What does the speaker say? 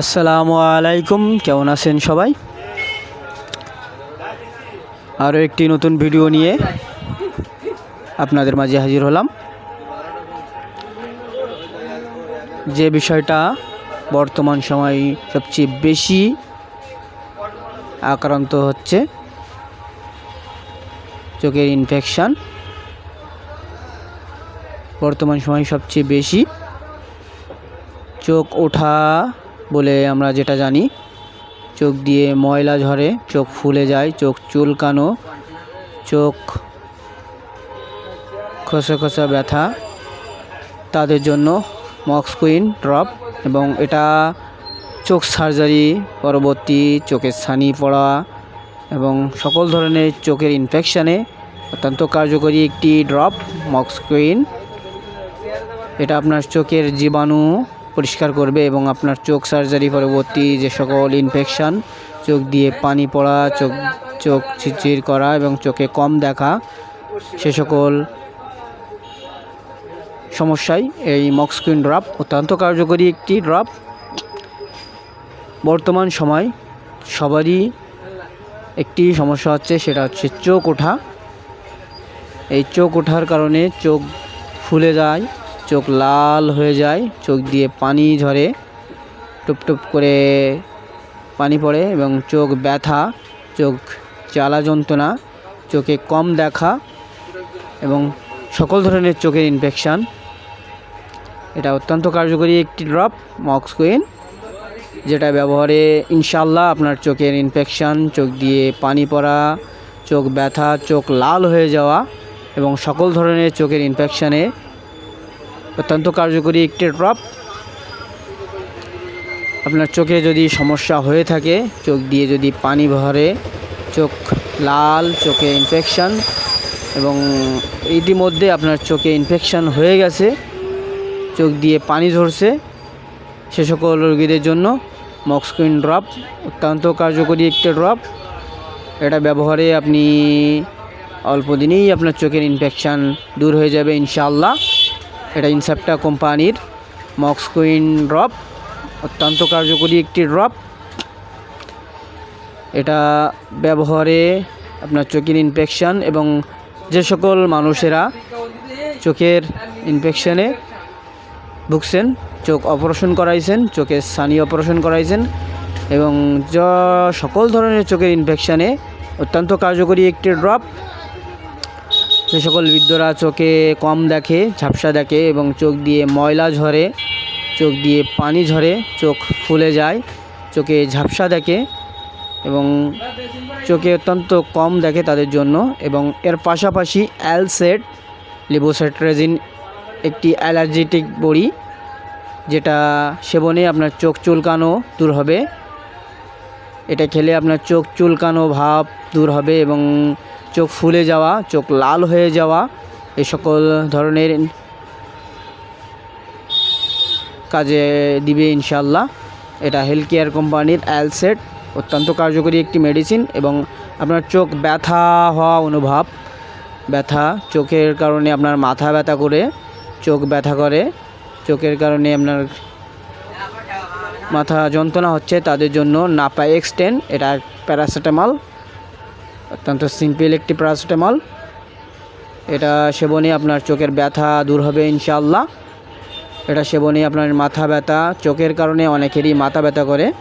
আসসালামু আলাইকুম, কেমন আছেন সবাই? আরও একটি নতুন ভিডিও নিয়ে আপনাদের মাঝে হাজির হলাম। যে বিষয়টা বর্তমান সময় সবচেয়ে বেশি আক্রান্ত হচ্ছে, চোখের ইনফেকশান বর্তমান সময় সবচেয়ে বেশি চোখ ওঠা বলে আমরা যেটা জানি। চোখ দিয়ে ময়লা ঝরে, চোখ ফুলে যায়, চোখ চুলকানো, চোখ খসে খসা ব্যথা, তাদের জন্য মক্সকুইন ড্রপ এবং এটা চোখ সার্জারি, পরবর্তী চোখের ছানি পড়া এবং সকল ধরনের চোখের ইনফেকশানে অত্যন্ত কার্যকরী একটি ড্রপ, মক্সকুইন। এটা আপনার চোখের জীবাণু পরিষ্কার করবে এবং আপনার চোখ সার্জারি পরবর্তী যে সকল ইনফেকশান চোখ দিয়ে পানি পড়া, চোখ চোখ চিরচির করা এবং চোখে কম দেখা, সে সকল সমস্যায় এই মক্সকুইন ড্রপ অত্যন্ত কার্যকরী একটি ড্রপ বর্তমান সময় সবারই একটি সমস্যা হচ্ছে, সেটা হচ্ছে চোখ ওঠা। এই চোখ ওঠার কারণে চোখ ফুলে যায়। চোখ লাল হয়ে যায়, চোখ দিয়ে পানি ঝরে, টুপ টুপ করে পানি পড়ে এবং চোখ ব্যথা, চোখ জ্বালা যন্ত্রণা, চোখে কম দেখা এবং সকল ধরনের চোখের ইনফেকশান এটা অত্যন্ত কার্যকরী একটি ড্রপ মক্সকুইন যেটা ব্যবহারে ইনশাল্লাহ আপনার চোখের ইনফেকশান চোখ দিয়ে পানি পড়া, চোখ ব্যথা, চোখ লাল হয়ে যাওয়া এবং সকল ধরনের চোখের ইনফেকশানে অত্যন্ত কার্যকরী একটি ড্রপ আপনার চোখে যদি সমস্যা হয়ে থাকে, চোখ দিয়ে যদি পানি ভরে, চোখ লাল, চোখে ইনফেকশান এবং ইতিমধ্যে আপনার চোখে ইনফেকশান হয়ে গেছে, চোখ দিয়ে পানি ঝরছে, সে সকল রোগীদের জন্য মক্সকুইন ড্রপ অত্যন্ত কার্যকরী একটি ড্রপ এটা ব্যবহারে আপনি অল্প দিনেই আপনার চোখের ইনফেকশান দূর হয়ে যাবে ইনশাআল্লাহ। এটা ইনসেপ্টা কোম্পানির মক্সকুইন ড্রপ অত্যন্ত কার্যকরী একটি ড্রপ এটা ব্যবহারে আপনার চোখের ইনফেকশান এবং যে সকল মানুষেরা চোখের ইনফেকশানে ভুগছেন, চোখ অপারেশন করাইছেন চোখের সানি অপারেশন করাইছেন এবং য, সকল ধরনের চোখের ইনফেকশানে অত্যন্ত কার্যকরী একটি ড্রপ যে সকল বৃদ্ধরা চোখে কম দেখে, ঝাপসা দেখে এবং চোখ দিয়ে ময়লা ঝরে, চোখ দিয়ে পানি ঝরে, চোখ ফুলে যায়, চোখে ঝাপসা দেখে এবং চোখে অত্যন্ত কম দেখে তাদের জন্য এবং এর পাশাপাশি অ্যালসেট লিবোসেট্রেজিন একটি অ্যালার্জেটিক বড়ি, যেটা সেবনে আপনার চোখ চুলকানো দূর হবে। এটা খেলে আপনার চোখ চুলকানো ভাব দূর হবে এবং চোখ ফুলে যাওয়া, চোখ লাল হয়ে যাওয়া এই সকল ধরনের কাজে দিবে ইনশাল্লাহ এটা হেলথ কেয়ার কোম্পানির অ্যালসেট অত্যন্ত কার্যকরী একটি মেডিসিন এবং আপনার চোখ ব্যথা হওয়া অনুভব। ব্যথা, চোখের কারণে আপনার মাথা ব্যথা করে, চোখ ব্যথা করে, চোখের কারণে আপনার মাথা যন্ত্রণা হচ্ছে, তাদের জন্য নাপা এক্সটেন এটা প্যারাসিটামল অত্যন্ত সিম্পল একটি প্যারাসিটামল এটা সেবনে আপনার চোখের ব্যথা দূর হবে ইনশাল্লাহ এটা সেবনে আপনার মাথা ব্যথা, চোখের কারণে অনেকেরই মাথা ব্যথা করে।